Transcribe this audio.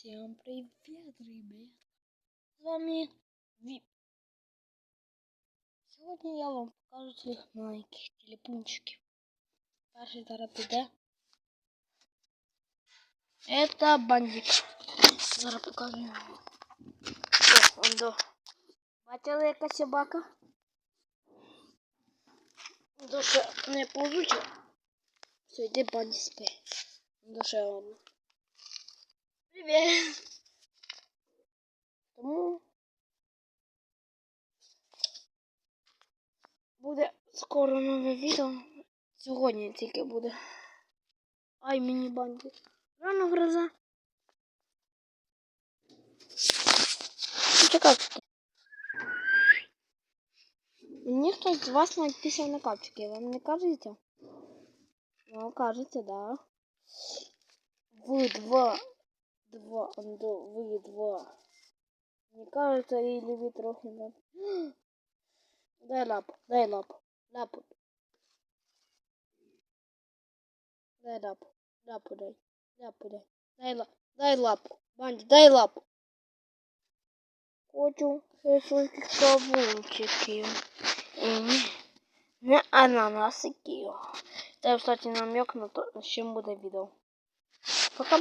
Всем привет, ребят! С вами Вип. Сегодня я вам покажу своих маленьких телепунчиків. Перший зараз піде. Это бандик. Зараз покажу. О, он до. Бачили яка собака? Душа не повзуча. Все, йди бандик спи. Душа одна. Привет. Тому буде скоро нове відео. Сьогодні тільки буде. Ай, мені банди. Рано гроза. Чекайте. Мені хтось з вас написав на капчики, вам не кажете? Вам кажете, да. Ви два. Два, ви два. Мне кажется, или вы трохи не... Дай лапу, дай лапу, лапу. Дай лапу, лапу дай, лапу дай. Дай, ла... дай лапу, Банди, дай лапу. Хочу шашлыки кавунчики. И не, ананасики. Это, кстати, намек на то, с чем будет видео. Пока.